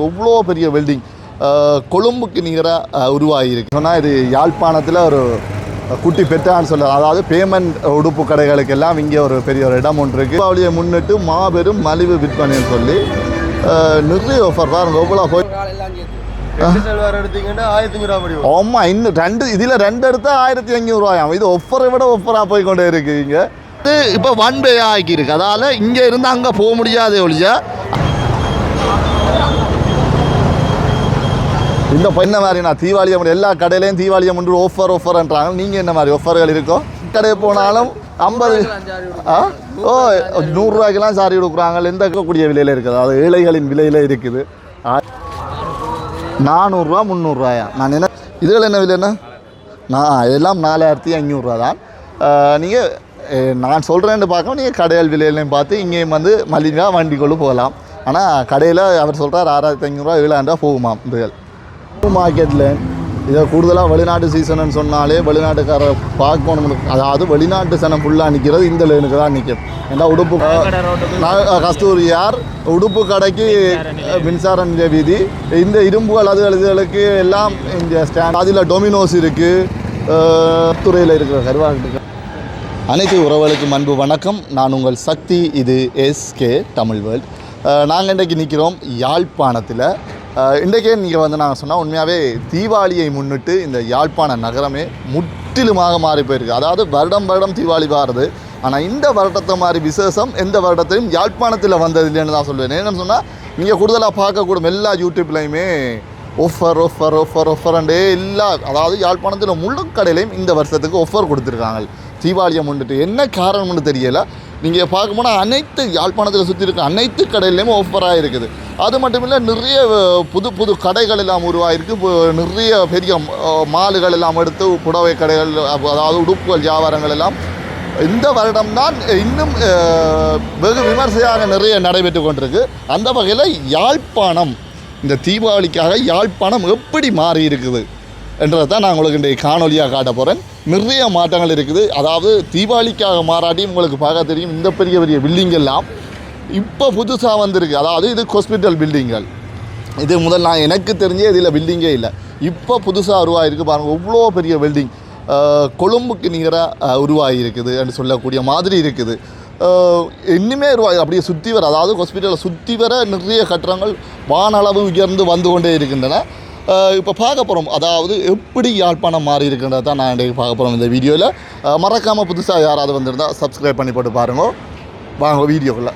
இவ்வளோ பெரிய வெல்டிங் கொழும்புக்கு நிகராக உருவாகியிருக்கு. சொன்னால் இது யாழ்ப்பாணத்தில் ஒரு குட்டி பெற்றான்னு சொல்ல அதாவது பேமெண்ட் உடுப்பு கடைகளுக்கு எல்லாம் இங்கே ஒரு பெரிய ஒரு இடம் ஒன்று இருக்குது தீபாவளியை முன்னிட்டு மாபெரும் மலிவு விற்பனைன்னு சொல்லி நிறைய ஆஃபர் பாருங்க எவ்வளோ போய் ஆமாம் இன்னும் ரெண்டு இதில் ரெண்டு எடுத்தா ஆயிரத்தி ஐநூறுரூவாயாம் இது ஒஃபரை விட ஒஃபராக போய் கொண்டே இருக்கு இங்கே. இப்போ ஒன் வே ஆக்கியிருக்கு அதால் இங்கே இருந்து அங்கே போக முடியாது ஒழிய இந்த இப்போ என்ன மாதிரி நான் தீபாவளி அம்மன் எல்லா கடையிலையும் தீபாவளி அம்மன் ஆஃபர் ஆஃபர்ன்றாங்க நீங்கள் என்ன மாதிரி ஆஃபர்கள் இருக்கோ? கடை போனாலும் ஐம்பது ஆ? ஓ நூறுரூவாய்க்கெல்லாம் சாரி கொடுக்குறாங்க எந்த கூடிய விலையில் இருக்குது? அது ஏழைகளின் விலையில் இருக்குது. நானூறுரூவா முந்நூறுரூவாயா நான் என்ன இதுகள் என்ன விலைன்னா நான் எல்லாம் நாலாயிரத்தி ஐநூறுரூவா தான். நீங்கள் நான் சொல்கிறேன்னு பார்க்க நீங்கள் கடையல் விலையிலையும் பார்த்து இங்கேயும் வந்து மலிவாக வண்டிக்குள்ளே போகலாம். ஆனால் கடையில் அவர் சொல்கிறார் ஆறாயிரத்தி ஐநூறுரூவா ஏழாயிரம் ரூபா போகுமாம் இதுகள். மார்க்கெட்டில் இதை கூடுதலாக வெளிநாட்டு சீசன்னு சொன்னாலே வெளிநாட்டுக்காரர் பார்க்கணும். அதாவது வெளிநாட்டு சனம் ஃபுல்லாக நிற்கிறது இந்த லேனுக்கு தான் நிற்கும் ஏன்னா உடுப்பு நான் கஸ்தூரியார் உடுப்பு கடைக்கு மின்சார நிலைய வீதி. இந்த இரும்புகள் அது இதுகளுக்கு எல்லாம் இந்த ஸ்டாண்ட் அதில் டொமினோஸ் இருக்குது துறையில் இருக்கிற கருவாட்டு அனைத்து உறவுகளுக்கும் அன்பு வணக்கம். நான் உங்கள் சக்தி இது எஸ்கே தமிழ் வேர்ல்ட். நாங்கள் இன்றைக்கு நிற்கிறோம் யாழ்ப்பாணத்தில். இன்றைக்கே நீங்கள் வந்து நாங்கள் சொன்னால் உண்மையாகவே தீபாவளியை முன்னிட்டு இந்த யாழ்ப்பாண நகரமே முற்றிலுமாக மாறி போயிருக்கு. அதாவது வருடம் வருடம் தீபாவளி வாருது ஆனால் இந்த வருடத்தை மாதிரி விசேஷம் எந்த வருடத்தையும் யாழ்ப்பாணத்தில் வந்தது இல்லைன்னு தான் சொல்லுவேன் என்னென்னு சொன்னால் நீங்கள் கூடுதலாக பார்க்கக்கூடும் எல்லா யூடியூப்லையுமே ஒஃபர் ஒஃபர் ஒஃபர் ஒஃபரண்டே எல்லா அதாவது யாழ்ப்பாணத்தில் முழு கடையிலையும் இந்த வருஷத்துக்கு ஒஃபர் கொடுத்துருக்காங்க. தீபாவளியை முன்னிட்டு என்ன காரணம்னு தெரியலை. நீங்கள் பார்க்க போனால் அனைத்து யாழ்ப்பாணத்தில் சுற்றி இருக்க அனைத்து கடையிலையுமே ஒஃபராக இருக்குது. அது மட்டும் இல்லை நிறைய புது புது கடைகள் எல்லாம் உருவாகிருக்கு நிறைய பெரிய மாலுகள் எல்லாம் எடுத்து புடவை கடைகள் அதாவது உடுப்புகள் வியாபாரங்கள் எல்லாம். இந்த வருடம்தான் இன்னும் வெகு விமர்சையாக நிறைய நடைபெற்று கொண்டிருக்கு. அந்த வகையில் யாழ்ப்பாணம் இந்த தீபாவளிக்காக யாழ்ப்பாணம் எப்படி மாறி இருக்குது என்றதை தான் நான் உங்களுக்கு இன்றைய காணொலியாக காட்ட போகிறேன் நிறைய மாற்றங்கள் இருக்குது. அதாவது தீபாவளிக்காக மாறாட்டி உங்களுக்கு பார்க்க தெரியும். இந்த பெரிய பெரிய பில்டிங்கெல்லாம் இப்போ புதுசாக வந்திருக்கு. அதாவது இது ஹாஸ்பிட்டல் பில்டிங்கள் இது முதல் நான் எனக்கு தெரிஞ்சே இதில் பில்டிங்கே இல்லை. இப்போ புதுசாக உருவாகிருக்கு பாருங்கள் இவ்வளோ பெரிய பில்டிங் கொழும்புக்கு நிகராக உருவாகி இருக்குது என்று சொல்லக்கூடிய மாதிரி இருக்குது. இன்னுமே உருவாகி அப்படியே சுற்றி வர அதாவது ஹாஸ்பிட்டலை சுற்றி வர நிறைய கட்டடங்கள் வானளவு உயர்ந்து வந்து கொண்டே இருக்கின்றன. இப்போ பார்க்க போகிறோம் அதாவது எப்படி யாழ்ப்பாணம் மாறி இருக்கின்றத தான் நான் இன்றைக்கு பார்க்க போகிறோம் இந்த வீடியோவில் மறக்காமல் புதுசாக யாராவது வந்திருந்தால் சப்ஸ்கிரைப் பண்ணி போட்டு பாருங்க. வாங்க வீடியோக்குள்ளே.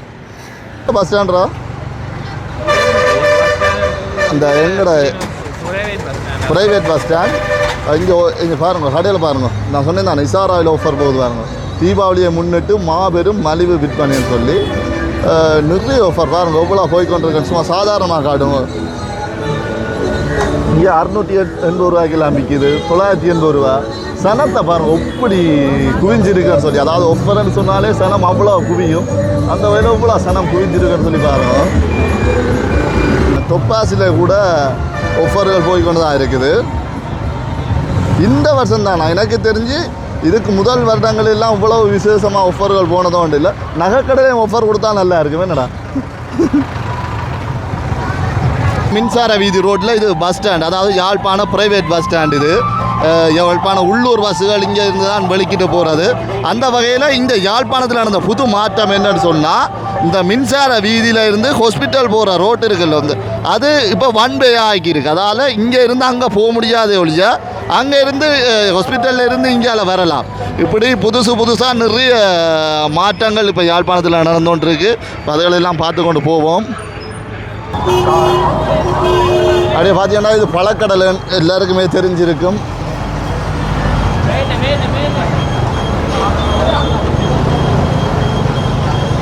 பஸ் ஸ்டாண்டா அந்த எங்களோட ப்ரைவேட் பஸ் ஸ்டாண்ட் இங்கே இங்கே பாருங்கள் கடையில் பாருங்கள் நான் சொன்னேன் நான் இசாராவில் ஆஃபர் போகுது பாருங்கள் தீபாவளியை முன்னிட்டு மாபெரும் மலிவு விற்பனைன்னு சொல்லி நிறைய ஆஃபர் பாருங்கள் எவ்வளோ போய்க்கொண்டிருக்கேன் சும்மா சாதாரணமாக காட்டுங்க. இங்கே அறுநூற்றி எண்பது ரூபாய்க்கெல்லாம் விற்கிது தொள்ளாயிரத்தி எண்பது ரூபா. சனத்தை பாருங்கள் எப்படி குவிஞ்சிருக்குன்னு சொல்லி. அதாவது ஒஃபர்னு சொன்னாலே சனம் அவ்வளோ குவியும். அந்த வகையில் இவ்வளோ சனம் குவிஞ்சிருக்குன்னு சொல்லி பாருங்க. தொப்பாசியில் கூட ஒஃபர்கள் போய் கொண்டு தான் இருக்குது. இந்த வருஷம் தான் எனக்கு தெரிஞ்சு இதுக்கு முதல் வருடங்கள் எல்லாம் இவ்வளவு விசேஷமாக ஒஃபர்கள் போனதும் உண்டு இல்லை. நகைக்கடையிலையும் ஒஃபர் கொடுத்தா நல்லா இருக்குமே. என்னடா? மின்சார வீதி ரோட்டில் இது பஸ் ஸ்டாண்ட். அதாவது யாழ்ப்பாணம் பிரைவேட் பஸ் ஸ்டாண்ட் இது. அஹ், யாழ்ப்பாணம் உள்ளூர் பஸ்ஸுகள் இங்கே இருந்து தான் வெளிக்கிட்டு போகிறது அந்த வகையில் இந்த யாழ்ப்பாணத்தில் நடந்த புது மாற்றம் என்னன்னு சொன்னால் இந்த மின்சார வீதியில் இருந்து ஹாஸ்பிட்டல் போகிற ரோட்டு இருக்குல்ல வந்து அது இப்போ ஒன் வே ஆக்கியிருக்கு அதால் இங்கே இருந்து அங்கே போக முடியாத ஒழிய அங்கே இருந்து ஹாஸ்பிட்டலில் இருந்து இங்கே வரலாம். இப்படி புதுசு புதுசாக நிறைய மாற்றங்கள் இப்போ யாழ்ப்பாணத்தில் நடந்துகிட்டு அதுகளெல்லாம் பார்த்து கொண்டு போவோம். அப்படியே பார்த்தீங்கன்னா இது பழக்கடலை எல்லாருக்குமே தெரிஞ்சிருக்கும்.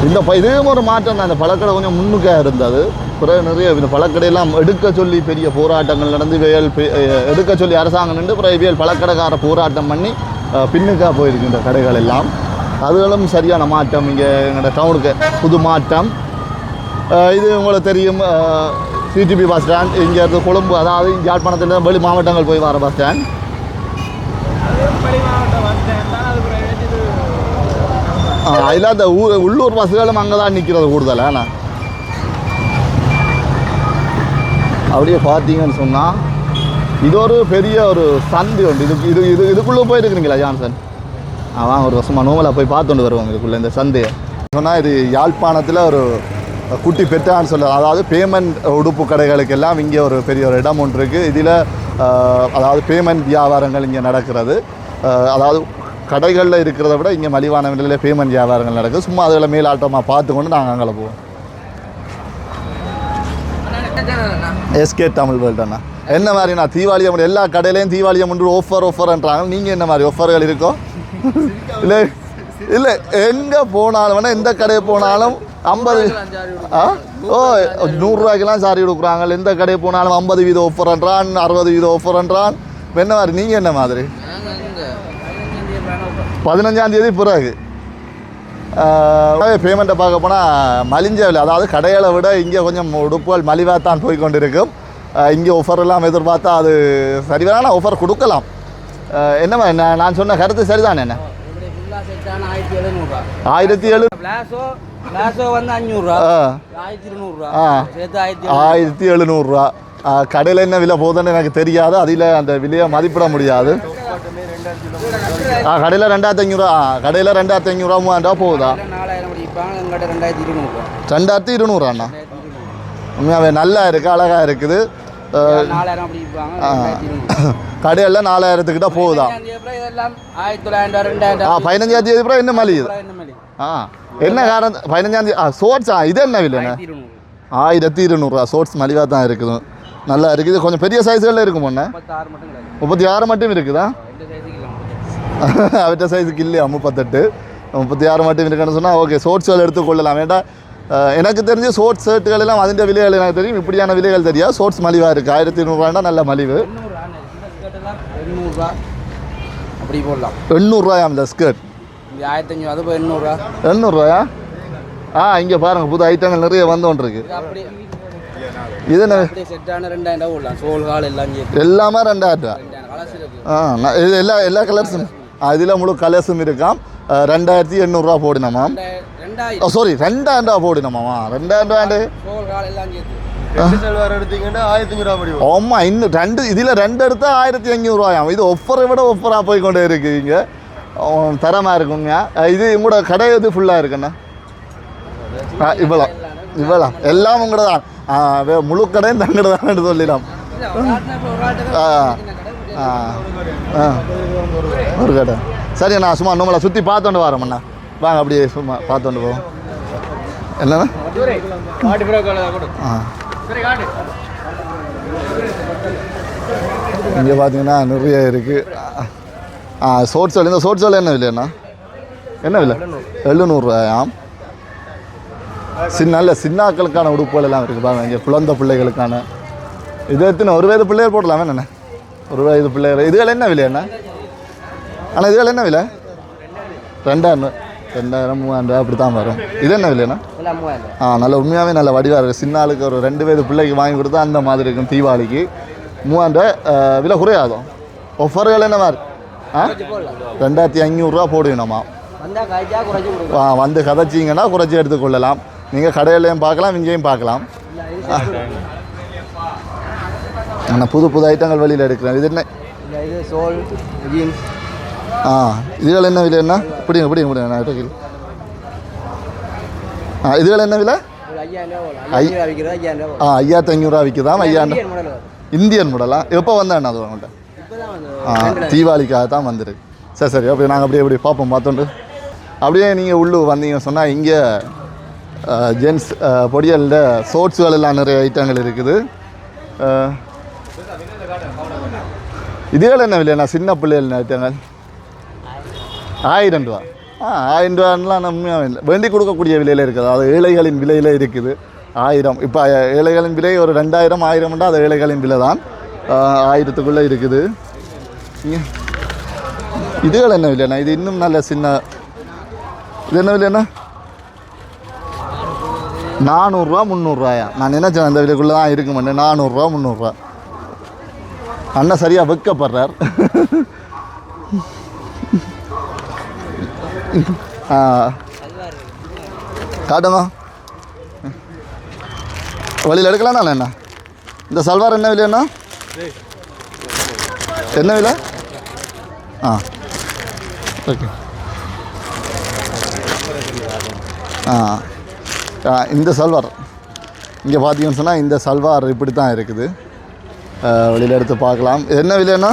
இந்த ப- இதுவும் ஒரு மாற்றம் தான். இந்த பழக்கடை கொஞ்சம் முன்னுக்காக இருந்தது. பிறகு நிறைய இந்த பழக்கடையெல்லாம் எடுக்க சொல்லி பெரிய போராட்டங்கள் நடந்து வேல் எடுக்க சொல்லி அரசாங்கம் நின்று பிறகு வேல் பழக்கடைக்கார போராட்டம் பண்ணி பின்னுக்காக போயிருக்கு இந்த கடைகள் எல்லாம். அதுகளும் சரியான மாற்றம். இங்கே எங்களோட டவுனுக்கு புது மாற்றம். இது உங்களுக்கு தெரியும் சிடிபி பஸ் ஸ்டாண்ட் இங்கேருந்து கொழும்பு அதாவது யாழ்ப்பாணத்தில் வெளி மாவட்டங்கள் போய் வர பஸ் ஸ்டாண்ட் அதில் அந்த ஊ உள்ளூர் பஸ்ஸுகளும் அங்கே தான் நிற்கிறது கூடுதலாக அப்படியே பார்த்தீங்கன்னு சொன்னால் இது ஒரு பெரிய ஒரு சந்தி உண்டு. இது இது இது இதுக்குள்ளே போயிருக்கிறீங்களா ஜான்சன்? அவன் ஒரு வருஷமாக நோமலாக போய் பார்த்துட்டு வருவாங்க இதுக்குள்ளே இந்த சந்தையை. சொன்னால் இது யாழ்ப்பாணத்தில் ஒரு குட்டி பெட்டான்னு சொல்ல அதாவது பேமெண்ட் உடுப்பு கடைகளுக்கு எல்லாம் இங்கே ஒரு பெரிய ஒரு இடம் ஒன்று இருக்குது இதில் அதாவது பேமெண்ட் வியாபாரங்கள் இங்கே நடக்கிறது. அதாவது கடைகளில் இருக்கிறத விட இங்கே மலிவான விலையில் பேமெண்ட் வியாபாரங்கள் நடக்குது. சும்மா அதில் மேலாட்டமாக பார்த்து கொண்டு நாங்கள் அங்கே போவோம். எஸ்கே தமிழ் வேர்ல்டு என்ன மாதிரி நான் தீபாவளி எல்லா கடையிலையும் தீபாவளி அம்மன் ஆஃபர் ஆஃபர்ன்றாங்க நீங்கள் என்ன மாதிரி ஆஃபர்கள் இருக்கோ? இல்லை இல்லை எங்கே போனாலும் வேணால் எந்த கடையை போனாலும் ஐம்பது ஓ நூறுரூவாய்க்கெல்லாம் சாரி கொடுக்குறாங்க. எந்த கடையை போனாலும் ஐம்பது வீத ஆஃபர்ன்றான் அறுபது வீத ஆஃபர்ன்றான் இப்போ என்ன மாதிரி? நீங்கள் என்ன மாதிரி? பதினஞ்சாம் தேதி பிறகு. பேமெண்ட்டை பார்க்க போனால் மலிஞ்ச விலை. அதாவது கடைகளை விட இங்கே கொஞ்சம் உடுப்புகள் மலிவாக தான் போய் கொண்டிருக்கும் இங்கே ஆஃபர் எல்லாம் எதிர்பார்த்தா அது சரிவரான ஆஃபர் கொடுக்கலாம். என்னம்மா நான் நான் சொன்ன கருத்து சரிதானே என்ன? ஆயிரத்தி எழுநூறுவா ஆயிரத்தி ஏழு வந்து அஞ்சூறுரூவா ஆ ஆயிரத்தி இருநூறுவா ஆயிரத்தி எழுநூறுரூவா கடையில் என்ன விலை போகுதுன்னு எனக்கு தெரியாது அதில் அந்த விலையை மதிப்பிட முடியாது ஆ கடையில் ரெண்டாயிரத்தி ஐநூறுரூவா கடையில் ரெண்டாயிரத்தி ஐநூறுரூவா மூவாயிரம் ரூபா போகுதா ரெண்டாயிரத்தி இருநூறுவா ரெண்டாயிரத்தி இருநூறுவாண்ணா உண்மையாகவே நல்லா இருக்குது அழகாக இருக்குது அஹ் நாலாயிரம் அப்படி விற்பாங்க ரெண்டாயிரத்தி இருநூறு கடையில் நாலாயிரத்துக்கிட்ட போகுதா பதினஞ்சாம் தேதி அப்புறம் என்ன மலியுது ஆ என்ன காரணம் பதினஞ்சாம் தேதி ஆ சோட்ஸா இது என்ன விலைண்ணே ஆயிரத்தி இருநூறு ஆயிரத்தி இருநூறுவா சோட்ஸ் மலிவாக தான் இருக்குது நல்லா இருக்குது கொஞ்சம் பெரிய சைஸ்களில் இருக்கும் முப்பத்தி ஆறு மட்டும் இருக்குதா அவற்ற சைஸுக்கு இல்லையா முப்பத்தெட்டு முப்பத்தி ஆறு மட்டும் இருக்குன்னு சொன்னால் ஓகே ஷோர்ட்ஸ்கள் எடுத்துக்கொள்ளலாம் வேண்டாம் அஹ், எனக்கு தெரிஞ்ச ஷோர்ட் ஷர்ட்டுகள் எல்லாம் அதிൻ്റെ விலைகள் எனக்கு தெரியும் இப்படியான விலைகள் தெரியாது ஷோர்ட்ஸ் மலிவாக இருக்குது ஆயிரத்தி இருநூறுவாண்டா நல்ல மலிவு எண்ணூறுரூவாயாம் இந்த ஸ்கர்ட் அஞ்சூறு அது போய் எண்ணூறுரூவா. எண்ணூறுரூவாயா? ஆ இங்கே பாருங்கள் புது ஐட்டங்கள் நிறைய வந்து கொண்டு இருக்கு இது அப்படி இது என்ன? அப்படியே செட்டான ரெண்டாயிரம் ரூபா போடலாம். சோல் கால் எல்லாம் ரெண்டாயிரம் ரூபா. ஆ இது எல்லா எல்லா கலர்ஸும் ஆ இதில் முழு கலர்ஸும் இருக்காம். ரெண்டாயிரத்தி எண்ணூறுரூவா ரெண்டாயிரம் சாரி ரெண்டாயிரம் ரூபா போடினமாமா ரெண்டாயிரம் ரூபாண்டு? அஞ்சூறு ஆமா இன்னும் ரெண்டு இதில் ரெண்டு எடுத்தா ஆயிரத்தி அஞ்சூறுவாயாம் இது ஒஃபரை விட ஒஃபராக போய் கொண்டே இருக்கு இங்கே. தரமாக இருக்குங்க இது உங்களோட கடை இது ஃபுல்லாக இருக்குண்ணா? ஆ இவ்வளோ. இவ்வளோ. எல்லாம் உங்களோட தான். ஆ, வே- முழு கடையும் தங்கட தான் சொல்லிடலாம். ஆ ஆ ஆ ஒரு கடை. சரி சும்மா நம்மளை சுற்றி பார்த்துட்டு வரோம்ண்ணா வாங்க அப்படியே சும்மா பார்த்துட்டு போவோம். என்னண்ணா? ஆ இங்கே பார்த்தீங்கன்னா நிறைய இருக்குது ஆ சோட் சோல் இந்த சோட் சோல் என்ன விலைண்ணா? என்ன விலை? எழுநூறுவாயாம் சின்ன நல்ல சின்னாக்களுக்கான உடுப்புகள் எல்லாம் இருக்குது பாருங்க இங்கே குழந்தை பிள்ளைகளுக்கான. இது எத்தனை ஒரு வயது பிள்ளைகள் போடலாமே என்ன ஒரு வயது பிள்ளைகள். இதுகள் என்ன விலை என்ன ஆனால் இதுகள் என்ன விலை? ரெண்டாயிரம் ரெண்டாயிரம் மூவாயிரம் ரூபா அப்படி தான் வரும். இது என்ன விலைண்ணா? ஆ நல்ல உண்மையாகவே நல்ல வடிவாக இருக்குது சின்ன ஆளுக்கு ஒரு ரெண்டு வயது பிள்ளைக்கு வாங்கி கொடுத்தா அந்த மாதிரி இருக்கும் தீபாவளிக்கு. மூவாயிரம் ரூபா, விலை குறையாதும் ஒஃபர்கள் என்ன மாதிரி? ஆ? ரெண்டாயிரத்தி ஐநூறுரூவா கொடுக்கும் ஆ வந்து கதைச்சிங்கன்னா குறைச்சி எடுத்துக்கொள்ளலாம் நீங்கள் கடையிலையும் பார்க்கலாம் இங்கேயும் பார்க்கலாம். ஆனால் புது புது ஐட்டங்கள் வெளியில் எடுக்கிறேன். இது என்ன? ஆ இதுகள் என்ன விலை என்ன? பிடிங்க பிடிங்க பிடிங்க நான் எடுத்து ஆ இதுகள் என்ன விலை? ஆ ஐயாயிரத்தி ஐநூறுரூவா விற்குதாம் ஐயாயிரம். இந்தியன் மாடல் எப்போ வந்தேன் அது உங்கள்கிட்ட தீபாவளிக்காக தான் வந்திருக்கு. சரி சரி அப்படியே நாங்கள் அப்படியே அப்படியே பார்ப்போம் பார்த்தோண்டு. அப்படியே நீங்கள் உள்ளு வந்தீங்க சொன்னால் இங்கே ஜென்ஸ் பொடியலில் சோட்ஸுகள் எல்லாம் நிறைய ஐட்டங்கள் இருக்குது. இதுகள் என்ன விலைண்ணா சின்ன பிள்ளைகள் ஐட்டங்கள்? ஆயிரம் ரூபா. ஆ ஆயிரம் ரூபான்லாம் இல்லை. வேண்டி கொடுக்கக்கூடிய விலையில் இருக்குது. அதாவது ஏழைகளின் விலையில் இருக்குது. ஆயிரம். இப்போ ஏழைகளின் விலை ஒரு ரெண்டாயிரம் ஆயிரம்ன்றா அது ஏழைகளின் விலை தான் ஆயிரத்துக்குள்ளே இருக்குது. இது இதுகள் என்ன விலைண்ணா இது இன்னும் நல்ல சின்ன இது என்ன விலைண்ணா நானூறுரூவா முந்நூறுரூவாயா நான் என்ன நினச்சேன் அந்த விலைக்குள்ளே தான் இருக்க மாட்டேன் நானூறுரூவா முந்நூறுரூவா அண்ணன் சரியாக வெக்கப்படுறார் ஆ காட்டுங்க வழியில் எடுக்கலாம் என்ன இந்த சல்வார் என்ன விலையண்ணா என்ன விலை? ஆ. ஓகே. ஆ. இந்த சல்வார். இங்கே பார்த்தீங்கன்னு சொன்னால் இந்த சல்வார் இப்படி தான் இருக்குது வெளியில் எடுத்து பார்க்கலாம். என்ன விலைண்ணா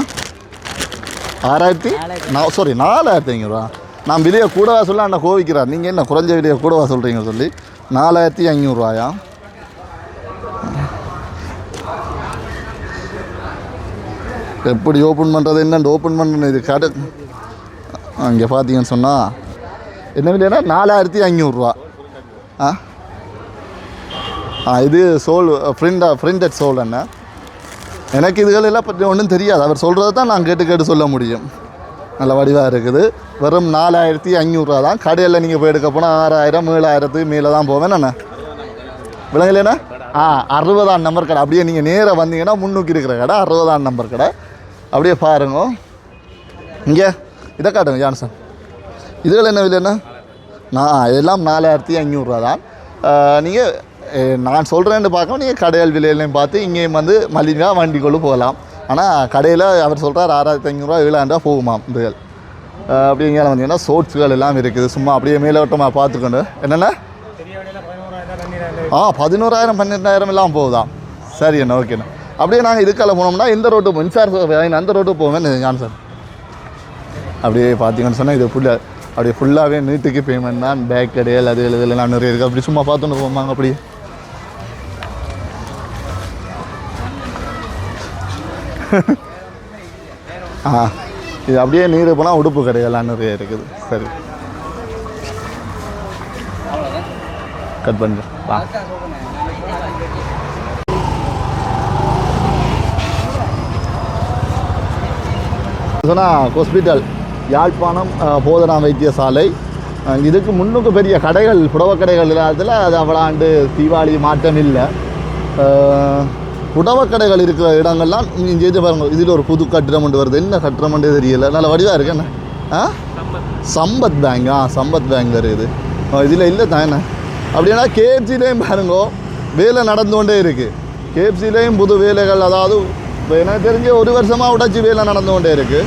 ஆறாயிரத்தி நான் சாரி நாலாயிரத்தி ஐநூறுரூவா நான் விலையை கூடவா சொல்ல அண்ணா கோவிக்கிறார். நீங்கள் என்ன குறைஞ்ச விலையை கூடவா சொல்கிறீங்க சொல்லி. நாலாயிரத்தி ஐநூறுரூவாயா எப்படி ஓப்பன் பண்ணுறது என்னென்னு ஓப்பன் பண்ணணும் இது கடை. இங்கே பார்த்தீங்கன்னு சொன்னால் என்ன விலைன்னா நாலாயிரத்தி ஐநூறுரூவா ஆ? ஆ இது சோல் ஃப்ரெண்டா ஃப்ரெண்டட் சோல் என்ன எனக்கு இதுகள் எல்லாம் பற்றி ஒன்றும் தெரியாது. அவர் சொல்கிறத தான் நான் கேட்டு கேட்டு சொல்ல முடியும். நல்ல வடிவாக இருக்குது. வெறும் நாலாயிரத்தி ஐநூறுரூவா தான். கடையில் நீங்கள் போய் எடுக்க போனால் ஆறாயிரம் ஏழாயிரத்துக்கு மேலே தான் போவேன் நான் விளங்கலைண்ணா ஆ அறுபதாம் நம்பர் கடை. அப்படியே நீங்கள் நேராக வந்தீங்கன்னா முன்னூக்கி இருக்கிற கடை அறுபதாம் நம்பர் கடை. அப்படியே பாருங்க. இங்கே இதை காட்டுங்க ஜான்சன் இதுகள் என்ன விலைண்ணா நான் எல்லாம் நாலாயிரத்தி ஐநூறுரூவா தான். நீங்கள் நான் சொல்கிறேன்னு பார்க்க நீங்கள் கடையல் விலையிலையும் பார்த்து இங்கேயும் வந்து மலிவாக வண்டி கொண்டு போகலாம். ஆனால் கடையில் அவர் சொல்கிறார் ஆறாயிரத்தி ஐநூறுரூவா ஏழாயிரம் போகுமாம் இதுகள் அஹ் அப்படியே இங்கே வந்தீங்கன்னா சோட்ஸுகள் எல்லாம் இருக்குது. சும்மா அப்படியே மேலோட்டமாக பார்த்துக்கொண்டு. என்னென்ன? ஆ பதினோராயிரம் பன்னெண்டாயிரம் எல்லாம் போகுதாம் சரி அண்ணா ஓகேண்ணா அப்படியே நாங்கள் இதுக்கால போனோம்னா இந்த ரோட்டு மின்சார அந்த ரோட்டு போவேன் ஞான் சார். அப்படியே பார்த்தீங்கன்னு சொன்னால் இது ஃபுல்லாக அப்படியே ஃபுல்லாகவே நீட்டுக்கு பேமெண்ட் தான். பேக் கடையல் அது இது எல்லாம் நிறைய இருக்குது அப்படி சும்மா பார்த்துட்டு போவாங்க அப்படியே. ஆ. இது அப்படியே நீர் போனால் உடுப்பு கடைகள்லாம் நிறைய இருக்குது. சரி. கட் பண்ணுறேன் வா. சொன்னால் ஹாஸ்பிட்டல் யாழ்ப்பாணம் போதனா வைத்தியசாலை. இதுக்கு முன்னுக்கு பெரிய கடைகள் புடவை கடைகள் இல்லாததில் அது அவ்வளாண்டு தீபாவளி மாற்றம் இல்லை. புடவை கடைகள் இருக்கிற இடங்கள்லாம் இங்கே இது பாருங்க இதில் ஒரு புது கட்டிடம் ஒன்று வருது. என்ன கட்டிடம்ன்றே தெரியல. நல்ல வடிவாக இருக்கு என்ன? ஆ? சம்பத் பேங்க். ஆ சம்பத் பேங்க் இருக்குது இதில் இல்லை தான் என்ன? அப்படின்னா கேஎஃப்சிலேயும் பாருங்க வேலை நடந்து கொண்டே இருக்குது கேஎஃப்சிலேயும் புது வேலைகள் அதாவது இப்போ எனக்கு தெரிஞ்சு ஒரு வருஷமாக உடச்சி வேலை நடந்து கொண்டே இருக்கு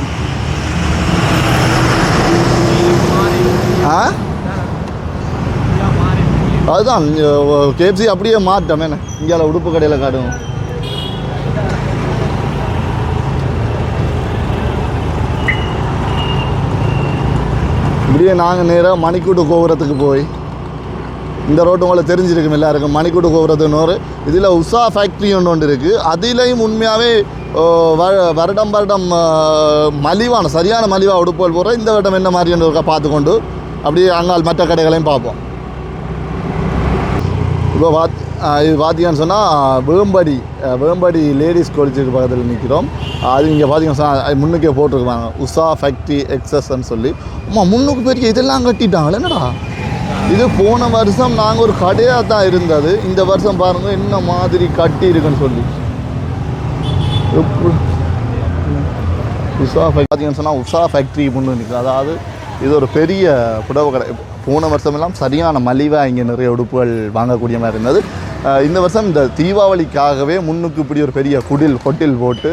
ஆ அதுதான் கேஎஃப்சி அப்படியே மாட்டோம் என்ன இங்கே உடுப்பு கடையில் காட்டுவோம் இப்படியே நாங்கள் நேராக மணிக்கூட்டு கோபுரத்துக்கு போய் இந்த ரோட்டு உங்களுக்கு தெரிஞ்சிருக்கும் எல்லாருக்கும். மணிக்கூட்டு கோபுரத்துன்னு இதில் உஷா ஃபேக்ட்ரி ஒன்று ஒன்று இருக்குது அதிலையும் உண்மையாகவே வருடம் வருடம் மலிவான சரியான மலிவா உடுப்புகள் போகிற இந்த வருடம் என்ன மாதிரின்னு இருக்கா பார்த்துக்கொண்டு அப்படியே அங்கால் மற்ற கடைகளையும் பார்ப்போம். இப்போ பாத் இது பார்த்தீங்கன்னு சொன்னால் வேம்படி வேம்படி லேடிஸ் காலேஜுக்கு பக்கத்தில் நிற்கிறோம் அது இங்கே பார்த்தீங்கன்னு சொன்னால் முன்னுக்கே போட்டிருக்காங்க. உஷா ஃபேக்ட்ரி எக்ஸஸ்ன்னு சொல்லி. அம்மா முன்னுக்கு பெரிய இதெல்லாம் கட்டிட்டாங்களே? என்னடா? இது போன வருஷம் நாங்கள் ஒரு கடையாக தான் இருந்தது. இந்த வருஷம் பாருங்கள் என்ன மாதிரி கட்டி இருக்குன்னு சொல்லி. உஷா ஃபேக்ட்ரி பார்த்தீங்கன்னு சொன்னால் உஷா ஃபேக்ட்ரி ஒன்று நிற்கும் அதாவது இது ஒரு பெரிய புடவை கடை. போன வருஷமெல்லாம் சரியான மலிவாக இங்கே நிறைய உடுப்புகள் வாங்கக்கூடிய மாதிரி இருந்தது. இந்த வருஷம் இந்த தீபாவளிக்காகவே முன்னுக்கு இப்படி ஒரு பெரிய குடில் ஹோட்டல் போட்டு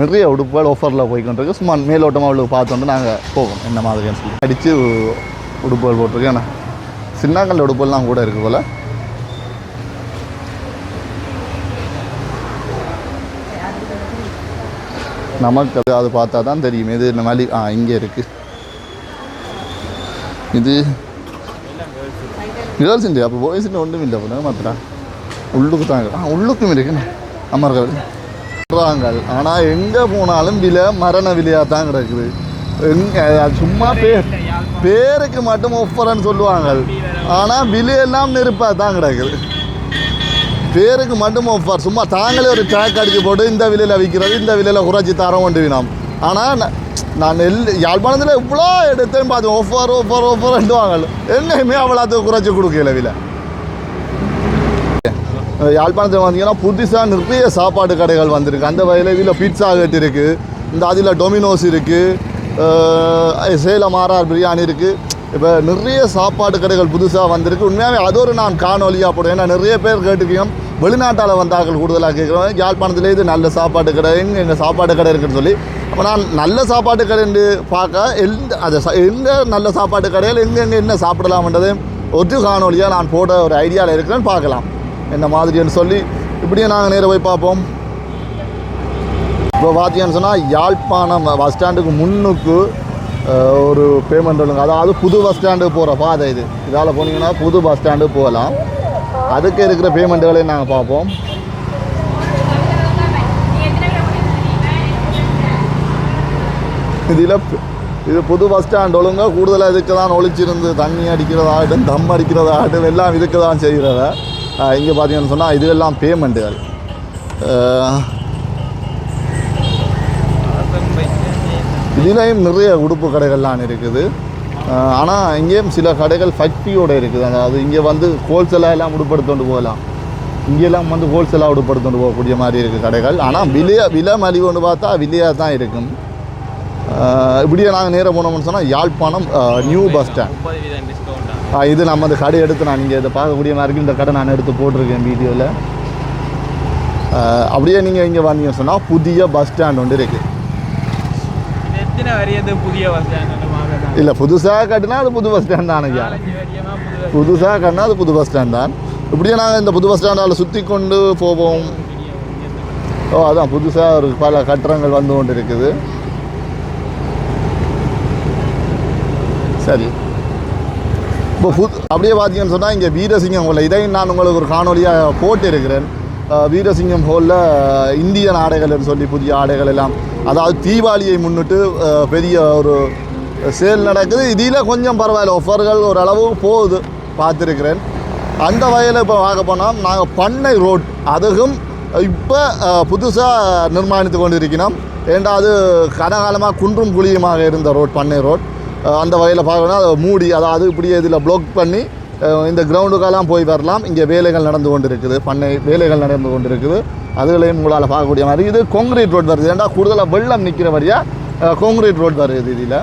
நிறைய உடுப்புகள் ஆஃபரில் போய்கொண்டிருக்கு சும்மா மேலோட்டமாக அவ்வளோ பார்த்து வந்து நாங்கள் போவோம். என்ன மாதிரின்னு சொல்லி. அடித்து உடுப்புகள் போட்டிருக்கேன். ஏன்னா சின்னாங்கல் உடுப்புலாம் கூட இருக்குது போல். நமக்கு அது- அது பார்த்தா தான் தெரியும். இது இந்த மாதிரி ஆ இங்கே இருக்குது இது கேர்ள்ஸ் இண்டியா அப்போ பாய்ஸ் ஒன்றும் இல்லை அப்போ மாத்திரா உள்ளுக்கு தான் ஆ உள்ளுக்கும் இருக்குண்ணே அமர்கள். சொல்கிறாங்கள் ஆனால் எங்கே போனாலும் விலை மரண விலையாக தான் கிடக்குது. எங்கே அது சும்மா பேர் பேருக்கு மட்டும் ஒஃபர்னு சொல்லுவாங்க. ஆனால் விலையெல்லாம் நெருப்பாக தான் கிடக்குது. பேருக்கு மட்டும் ஆஃபர் சும்மா தாங்களே ஒரு ட்ராக் அடித்து போட்டு இந்த விலையில் விற்கிறது இந்த விலையில் குறைச்சி தரம் கொண்டு நாம் ஆனால் நான் நெல் யாழ்ப்பாணத்தில் இவ்வளோ எடுத்தேன் பார்த்து ஆஃபர் ஆஃபர் ஆஃபர்ன்ட்டு வாங்கல. என்னையுமே அவ்வளோத்துக்கு குறைச்சி கொடுக்கல விலை. யாழ்ப்பாணத்தில் வந்தீங்கன்னா புதுசாக நிறைய சாப்பாடு கடைகள் வந்திருக்கு. அந்த வகையில் இதில் பீட்சா கட் இருக்குது இந்த அதில் டொமினோஸ் இருக்குது சேலம் ஆர்ஆர் பிரியாணி இருக்குது இப்போ நிறைய சாப்பாடு கடைகள் புதுசாக வந்திருக்கு. உண்மையாகவே அது ஒரு நான் காணொலியாக போடுவேன் ஏன்னா நிறைய பேர் கேட்டுக்கோங்க வெளிநாட்டால் வந்தார்கள் கூடுதலாக கேட்குறோம் யாழ்ப்பாணத்தில் இது நல்ல சாப்பாட்டு கடை எங்கள் சாப்பாட்டு கடை இருக்குன்னு சொல்லி. அப்போ நான் நல்ல சாப்பாட்டு கடைன்னு பார்க்க எந்த அது எங்கே நல்ல சாப்பாட்டு கடையில் எங்கெங்கே என்ன சாப்பிடலாம்ன்றது ஒரு காணொலியாக நான் போட ஒரு ஐடியாவில் இருக்கிறேன்னு பார்க்கலாம். என்ன மாதிரின்னு சொல்லி இப்படியே நாங்கள் நேரா போய் பார்ப்போம். இப்போ பார்த்தீங்கன்னு சொன்னால் யாழ்ப்பாணம் பஸ் ஸ்டாண்டுக்கு முன்னுக்கு ஒரு பேமெண்ட் ஒழுங்கு. அதாவது புது பஸ் ஸ்டாண்டுக்கு போகிற பாதை இது. இதால் போனீங்கன்னா புது பஸ் ஸ்டாண்டுக்கு போகலாம். அதுக்கு இருக்கிற பேமெண்ட்டுகளையும் நாங்கள் பார்ப்போம். இதில் இது புது பஸ் ஸ்டாண்ட் ஒழுங்கா கூடுதலாக இதுக்கு தான் ஒழிச்சிருந்து தண்ணி அடிக்கிறதாகட்டும் தம் அடிக்கிறதாகட்டும் எல்லாம் இதுக்கு தான் செய்கிறத இங்கே பார்த்தீங்கன்னு சொன்னால் இது எல்லாம் பேமெண்ட்டுகள் இதுலேயும் நிறைய உடுப்பு கடைகள்லாம் இருக்குது. ஆனால் இங்கேயும் சில கடைகள் ஃபக்டியோட இருக்குது. அதாவது இங்கே வந்து ஹோல்சேலாக எல்லாம் உடுப்படுத்தொண்டு போகலாம். இங்கெல்லாம் வந்து ஹோல்சேலாக உடுப்படுத்தொண்டு போகக்கூடிய மாதிரி இருக்குது கடைகள். ஆனால் விலைய விலை மலிவுன்னு பார்த்தா விலையாக தான் இருக்கும். இப்படியே நாங்கள் நேராக போனோம்னு சொன்னால் யாழ்ப்பாணம் நியூ பஸ் ஸ்டாண்ட் இது நம்ம அந்த கடை எடுத்து நான் இங்கே இதை பார்க்கக்கூடிய மாதிரி இருக்கு இந்த கடை நான் எடுத்து போட்டிருக்கேன் வீடியோவில் அப்படியே நீங்கள் இங்கே வந்தீங்கன்னு சொன்னால் புதிய பஸ் ஸ்டாண்ட் ஒன்று இருக்குது. இது எத்தனை வரியது புதிய பஸ் ஸ்டாண்ட் இல்லை புதுசாக கட்டினா அது புது பஸ் ஸ்டாண்ட் தான் ஐயா புதுசாக கட்டினா அது புது பஸ் ஸ்டாண்ட் தான். இப்படியே நாங்கள் இந்த புது பஸ் ஸ்டாண்டால் சுற்றி கொண்டு போவோம். ஓ அதான் புதுசாக ஒரு பல கட்டடங்கள் வந்து கொண்டு இருக்குது சரி. இப்போ புது அப்படியே பார்த்தீங்கன்னு சொன்னால் இங்கே வீரசிங்கம் ஹோலில் இதையும் நான் உங்களுக்கு ஒரு காணொலியாக போட்டிருக்கிறேன். அஹ், வீரசிங்கம் ஹோலில் இந்தியன் ஆடைகள்னு சொல்லி புதிய ஆடைகள் எல்லாம் அதாவது தீபாவளியை முன்னிட்டு பெரிய ஒரு சேல் நடக்குது. இதில் கொஞ்சம் பரவாயில்ல. ஒஃபர்கள் ஓரளவு போகுது. பார்த்துருக்கிறேன். அந்த வகையில் இப்போ பார்க்க போனால் நாங்கள் பண்ணை ரோட் அதுவும் இப்போ புதுசாக நிர்மாணித்து கொண்டு இருக்கிறோம் ஏண்டா அது கனகாலமாக குன்றும் குழியுமாக இருந்த ரோட் பண்ணை ரோட். அந்த வகையில் பார்க்கணும்னா அதை மூடி அதாவது இப்படியே இதில் ப்ளோக் பண்ணி இந்த கிரவுண்டுக்கெல்லாம் போய் வரலாம். இங்கே வேலைகள் நடந்து கொண்டு இருக்குது பண்ணை வேலைகள் நடந்து கொண்டு இருக்குது அதுகளையும் உங்களால் பார்க்கக்கூடிய மாதிரி இது காங்கிரீட் ரோட் வருது. ஏன்டா கூடுதலாக வெள்ளம் நிற்கிற வழியாக காங்கிரீட் ரோட் வருது இதில்.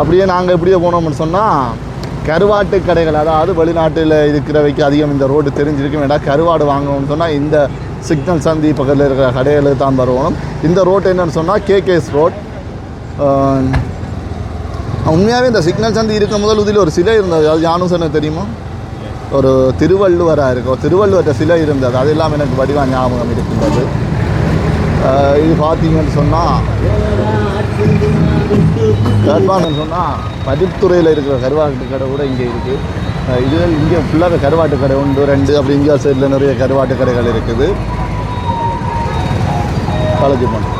அப்படியே நாங்கள் எப்படியே போனோம்னு சொன்னால் கருவாட்டு கடைகள் அதாவது வெளிநாட்டில் இருக்கிறவைக்கு அதிகம் இந்த ரோடு தெரிஞ்சிருக்கும். வேண்டாம் கருவாடு வாங்கணும்னு சொன்னால் இந்த சிக்னல் சந்தி பக்கத்தில் இருக்கிற கடைகளுக்கு தான் வருவோம். இந்த ரோட் என்னன்னு சொன்னால் கேகேஎஸ் ரோட் உண்மையாகவே இந்த சிக்னல் சந்தி இருக்க முதல் இதில் ஒரு சிலை இருந்தது. அது யானும் சொன்ன தெரியுமா? ஒரு திருவள்ளுவராக இருக்கும் திருவள்ளுவர்கிட்ட சிலை இருந்தது. அது எல்லாம் எனக்கு வடிவா ஞாபகம் இருக்கின்றது. இது பார்த்தீங்கன்னு சொன்னால் கருவாடுன்னு சொன்னால் பதிப்புத்துறையில் இருக்கிற கருவாட்டு கடை கூட இங்கே இருக்குது இது இங்கே ஃபுல்லாக கருவாட்டு கடை ஒன்று ரெண்டு அப்படி இந்தியா சைடில் நிறைய கருவாட்டு கடைகள் இருக்குது. காலேஜ் பண்ண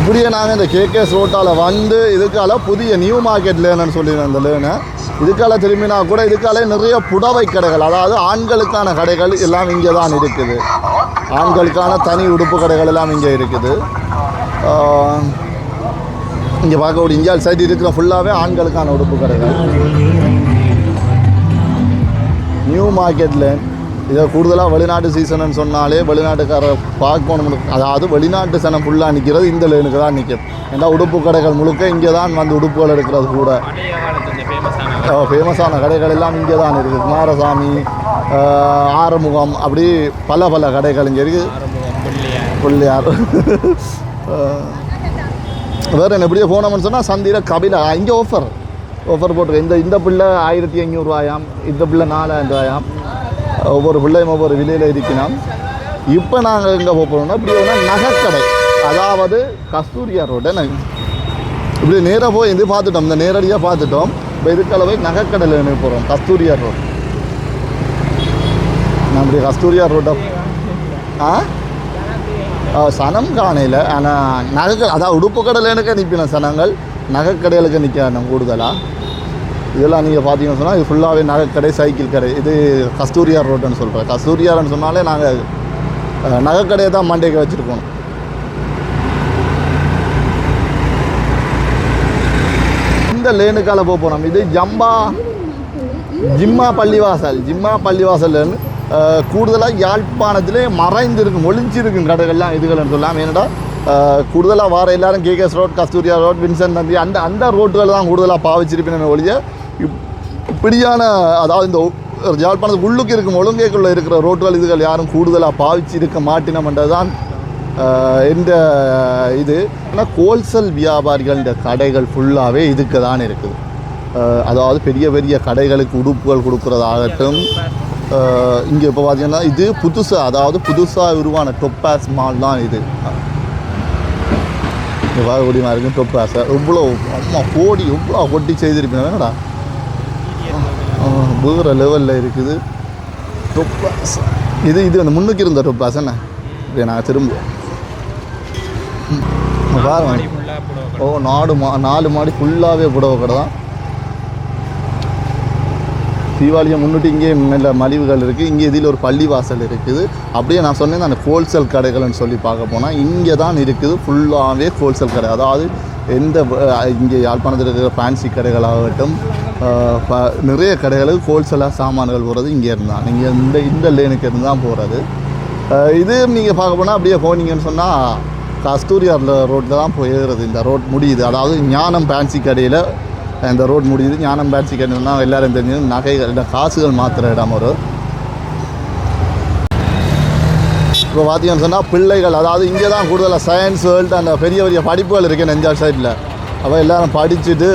இப்படியே நாங்கள் இந்த கேகேஎஸ் ரோட்டால் வந்து இதுக்கால புதிய நியூ மார்க்கெட் லேனுன்னு சொல்லியிருந்தேன் அந்த லேனை இதுக்கால திரும்பினா கூட இதுக்கால நிறைய புடவை கடைகள் அதாவது ஆண்களுக்கான கடைகள் எல்லாம் இங்கே தான் இருக்குது. ஆண்களுக்கான தனி உடுப்பு கடைகள் எல்லாம் இங்கே இருக்குது. இங்கே பார்க்கக்கூடிய இந்தியா சைடு இருக்கிற ஃபுல்லாகவே ஆண்களுக்கான உடுப்பு கடைகள். நியூ மார்க்கெட் லேன் இதை கூடுதலாக வெளிநாட்டு சீசன்னு சொன்னாலே வெளிநாட்டுக்காரர் பார்க்கணும் அதாவது வெளிநாட்டு சனம் ஃபுல்லாக நிற்கிறது இந்த லேனுக்கு தான் நிற்கும் ஏன்னா உடுப்பு கடைகள் முழுக்க இங்கே தான் வந்து உடுப்புகள் எடுக்கிறது கூட. ஃபேமஸான கடைகள் எல்லாம் இங்கே தான் இருக்குது குமாரசாமி ஆறுமுகம் அப்படி பல பல கடைகள் இங்கே இருக்குது பிள்ளையார். வேறு என்ன எப்படியோ போனோம்னு சொன்னால் சந்தியில் கபிலா இங்கே ஆஃபர் ஆஃபர் போட்டிருக்கு. இந்த இந்த பிள்ளை ஆயிரத்தி ஐநூறுரூவாயாம் இந்த பிள்ளை நாலாயிரம் ரூபாயாம். ஒவ்வொரு பிள்ளையும் ஒவ்வொரு விலையில் இருக்கணும் இப்போ நாங்கள் எங்கே போக போகிறோம்னா இப்படி ஒன்றா நகைக்கடை. அதாவது கஸ்தூரியா ரோடு இப்படி நேராக போய் இது பார்த்துட்டோம். இந்த நேரடியாக பார்த்துட்டோம். இப்போ இதுக்கால போய் நகைக்கடையில் என்ன போகிறோம் கஸ்தூரியா ரோடு. நான் இப்படி கஸ்தூரியா ரோட்டை ஆ? சனம் காணையில். ஆனால் நகை அதாவது உடுப்பு கடையில் எனக்கு நிற்பின சனங்கள். நகைக்கடையிலுக்கு நிற்கணும் கூடுதலாக இதெல்லாம் நீங்கள் பார்த்தீங்கன்னு சொன்னால் இது ஃபுல்லாகவே நகைக்கடை சைக்கிள் கடை. இது கஸ்தூரியார் ரோடுன்னு சொல்கிறேன் கஸ்தூரியார்னு சொன்னாலே நாங்கள் நகைக்கடையை தான் மண்டைக்கு வச்சுருக்கோம். இந்த லேனுக்கால போக போனோம் இது ஜம்பா ஜிம்மா பள்ளிவாசல். ஜிம்மா பள்ளிவாசல் கூடுதலாக யாழ்ப்பாணத்திலே மறைந்திருக்கும் ஒளிஞ்சிருக்கும் கடைகள்லாம் இதுகள்னு சொல்லலாம் ஏன்னா கூடுதலாக வார எல்லாரும் KKS road Kasturiya road Vincent தம்பி அந்த அந்த ரோட்டுகள் தான் கூடுதலாக பாவிச்சிருப்பேன் ஒழிய இப்படியான அதாவது இந்த யாழ்ப்பாணத்துக்கு உள்ளுக்கு இருக்கும் ஒழுங்கைக்குள்ளே இருக்கிற ரோட்டுகள் இதுகள் யாரும் கூடுதலாக பாவிச்சு இருக்க மாட்டினம்ன்றது தான் எந்த இது. ஆனால் கோல்சல் வியாபாரிகள கடைகள் ஃபுல்லாகவே இதுக்கு தான் இருக்குது அதாவது பெரிய பெரிய கடைகளுக்கு உடுப்புகள் கொடுக்குறதாகட்டும் இங்கே இப்போ பார்த்தீங்கன்னா இது புதுசாக அதாவது புதுசாக உருவான டொப்பாஸ் மால் தான் இது. இங்கே பார்க்கக்கூடிய மாதிரி இருக்கும் டொப்பாஸை இவ்வளோ அம்மா கோடி இவ்வளோ கொட்டி செய்திருப்பேன் வேறு லெவலில் இருக்குது. டொப்பாஸ் இது இது அந்த முன்னுக்கு இருந்த டொப்பாஸ் என்ன? இப்படி நான் திரும்ப ம், இங்க பாருங்க. ஓ நாடு மா நாலு மாடி ஃபுல்லாகவே புடவை கடை தான் தீபாவளியை முன்னிட்டு இங்கே நல்ல மலிவுகள் இருக்குது இங்கே இதில் ஒரு பள்ளிவாசல் இருக்குது. அப்படியே நான் சொன்னேன் அந்த ஹோல்சேல் கடைகள்னு சொல்லி பார்க்க போனால் இங்கே தான் இருக்குது. ஃபுல்லாகவே ஹோல்சேல் கடை. அதாவது எந்த இங்கே யாழ்ப்பாணத்தில் இருக்கிற ஃபேன்சி கடைகளாகட்டும் நிறைய கடைகளுக்கு ஹோல்சேலாக சாமான்கள் போகிறது இங்கே இருந்தால் நீங்கள் இந்த இந்த லேனுக்கு இருந்தால் தான் போகிறது இது நீங்கள் பார்க்க போனால் அப்படியே போனீங்கன்னு சொன்னால் கஸ்தூரியார் ரோட்டில் தான் போயிடுறது இந்த ரோட் முடியுது. அதாவது ஞானம் பேன்சி கடையில் இந்த ரோட் முடியுது. ஞானம் பேன்சி கடைனா எல்லோரும் தெரிஞ்சு நகைகள் இந்த காசுகள் மாற்றுற இடம் வரும் இப்போ பார்த்தீங்கன்னு சொன்னால் பிள்ளைகள் அதாவது இங்கே தான் கூடுதலாக சயின்ஸ் வேர்ல்டு அந்த பெரிய பெரிய படிப்புகள் இருக்குது நெஞ்சால் சைடில் அப்போ எல்லோரும் படிச்சுட்டு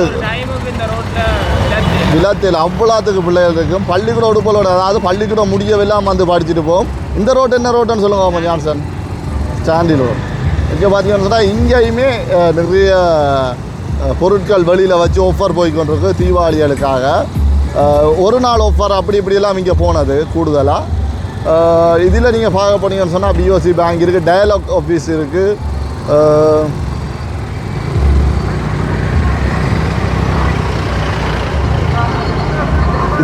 டைமுக்கு அவ்வளோத்துக்கு பிள்ளைகள் இருக்கும். பள்ளிக்கூட உடுப்பலோட அதாவது பள்ளிக்கூடம் முடியவில்லாமல் வந்து படிச்சுட்டு போவோம் இந்த ரோட் என்ன ரோட்டுன்னு சொல்லுங்க ஜான்சன் ஸ்டாண்டில் ரோடு இங்கே பார்த்தீங்கன்னு சொன்னால் இங்கேயுமே நிறைய பொருட்கள் வெளியில் வச்சு ஆஃபர் போய் கொண்டிருக்கு தீபாவளிகளுக்காக ஒரு நாள் ஆஃபர் அப்படி இப்படியெல்லாம் இங்கே போனது கூடுதலாக இதில் நீங்கள் பார்க்க போனீங்கன்னு சொன்னால் பிஓசி பேங்க் இருக்குது டயலாக் ஆஃபீஸ் இருக்குது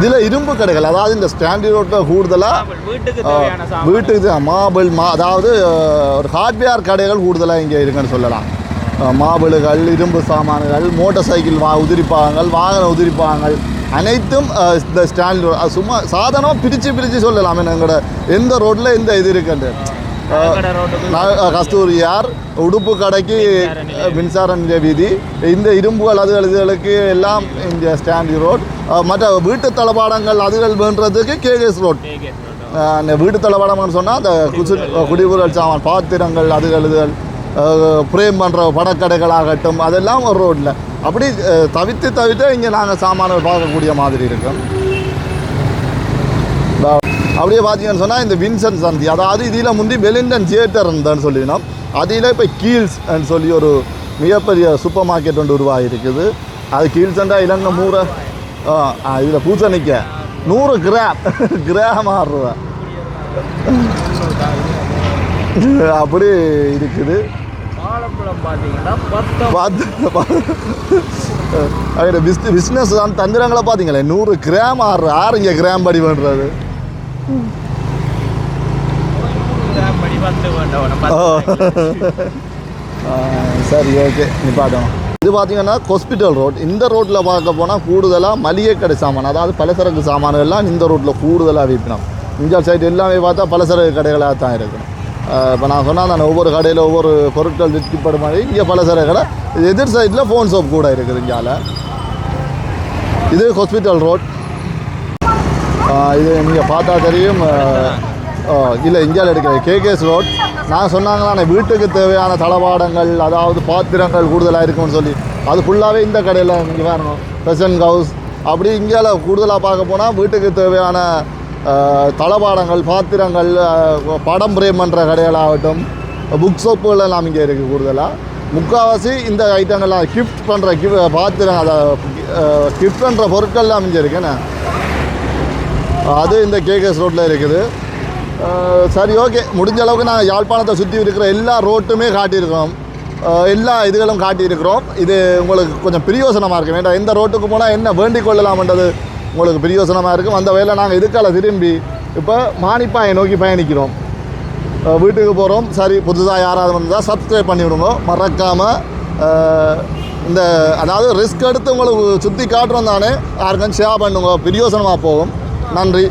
இதில் இரும்பு கடைகள் அதாவது இந்த ஸ்டாண்டி ரோட்டில் கூடுதலாக வீட்டுக்கு மாபிள் மா அதாவது ஒரு ஹார்ட்வேர் கடைகள் கூடுதலாக இங்கே இருக்குன்னு சொல்லலாம். மாபிள்கள் இரும்பு சாமான்கள் மோட்டார் சைக்கிள் வா உதிரிப்பாகங்கள் வாகன உதிரிப்பாகங்கள் அனைத்தும் இந்த ஸ்டாண்ட் ரோட் சும்மா சாதாரணமாக பிரித்து பிரித்து சொல்லலாம் எங்களோட எந்த ரோட்டில் எந்த இது இருக்குன்ட்டு. கஸ்தூரியார் உடுப்பு கடைக்கு மின்சார நிலைய வீதி இந்த இரும்புகள் அதுகள் இதுகளுக்கு எல்லாம் இந்த ஸ்டாண்டி ரோட் மற்ற வீட்டு தளபாடங்கள் அதுகள் வேண்டுறதுக்கு கேகேஎஸ் ரோட் அந்த வீட்டு தளவாடம்னு சொன்னால் அந்த குசு குடிபொருள் சாமான் பாத்திரங்கள் அதுகள் இதுகள் பிரேம் பண்ணுற படக்கடைகளாகட்டும் அதெல்லாம் ஒரு ரோட்டில் அப்படி அஹ், தவிர்த்து தவிர்த்து இங்கே நாங்கள் சாமான்கள் பார்க்கக்கூடிய மாதிரி இருக்கும் அப்படியே பார்த்தீங்கன்னு சொன்னால் இந்த வின்சன் சந்தி அதாவது இதில் முந்தி வெலிங்டன் தியேட்டர் இருந்தேன்னு சொல்லினோம். அதில் இப்போ கீல்ஸ் சொல்லி ஒரு மிகப்பெரிய சூப்பர் மார்க்கெட் ஒன்று உருவாகிருக்குது அது கீழ்ஸ்ண்டா இலங்கை மூரை இதில் பூசணிக்க நூறு கிராம். கிராம் ஆறுரூவா. அப்படி இருக்குது. பார்த்து பிஸ்னஸ் தான் தந்திரங்களை பார்த்தீங்களே நூறு கிராம் ஆறு ஆறு இங்கே கிராம் படி பண்ணுறது சரி ஓகே. நிப்பாட்டணும் இது பார்த்தீங்கன்னா ஹாஸ்பிட்டல் ரோட். இந்த ரோட்டில் பார்க்க போனால் கூடுதலாக மளிகை கடை சாமான். அதாவது பலசரக்கு சாமான்கள்லாம் இந்த ரோட்டில் கூடுதலாக விற்பினோம் இந்த சைடு எல்லாமே பார்த்தா பலசரக்கு கடைகளாக தான் இருக்கும். இப்போ நான் சொன்னால் நான் ஒவ்வொரு கடையில் ஒவ்வொரு பொருட்கள் விற்கப்படும் மாதிரி இங்கே பலசரக்கு கடை எதிர் சைடில் ஃபோன் ஷாப் கூட இருக்குது இங்கால இது ஹாஸ்பிட்டல் ரோட். இது நீங்கள் பார்த்தா தெரியும். இல்லை இந்தியாவில் எடுக்கிற கேகேஸ் ரோட் நான் சொன்னாங்களா வீட்டுக்கு தேவையான தளபாடங்கள் அதாவது பாத்திரங்கள் கூடுதலாக இருக்கும்னு சொல்லி. அது ஃபுல்லாகவே இந்த கடையில் இங்கே வரணும். பெசன்ட் ஹவுஸ் அப்படி இந்தியாவில் கூடுதலாக பார்க்க போனால் வீட்டுக்கு தேவையான தளபாடங்கள் பாத்திரங்கள் படம் பிரேம் பண்ணுற கடைகளாகட்டும் புக் ஷாப்புகள் எல்லாம் இங்கே இருக்குது கூடுதலாக முக்கால்வாசி இந்த ஐட்டங்கள்லாம் கிஃப்ட் பண்ணுற கிஃப்ட் பாத்திரம் அதை கிஃப்ட் பண்ணுற பொருட்கள்லாம் இங்கே இருக்குண்ணே அது இந்த கேகேஎஸ் ரோட்டில் இருக்குது. சரி ஓகே. முடிஞ்ச அளவுக்கு நாங்கள் யாழ்ப்பாணத்தை சுற்றி இருக்கிற எல்லா ரோட்டுமே காட்டியிருக்கிறோம் எல்லா இதுகளும் காட்டியிருக்கிறோம். இது உங்களுக்கு கொஞ்சம் பிரியோசனமாக இருக்கும். வேண்டாம் எந்த ரோட்டுக்கு போனால் என்ன வேண்டிக் கொள்ளலாம்ன்றது உங்களுக்கு பிரியோசனமாக இருக்கும். அந்த வேலை நாங்கள் இதுக்கால திரும்பி இப்போ மானிப்பாயை நோக்கி பயணிக்கிறோம். வீட்டுக்கு போகிறோம் சரி புதுசாக யாராவது வந்தால் சப்ஸ்கிரைப் பண்ணிவிடுங்க மறக்காமல் இந்த அதாவது ரிஸ்க் எடுத்து உங்களுக்கு சுற்றி காட்டுறோம் தானே. யாருக்கும் ஷேர் பண்ணுங்க. பிரியோசனமாக போகும். நன்றி.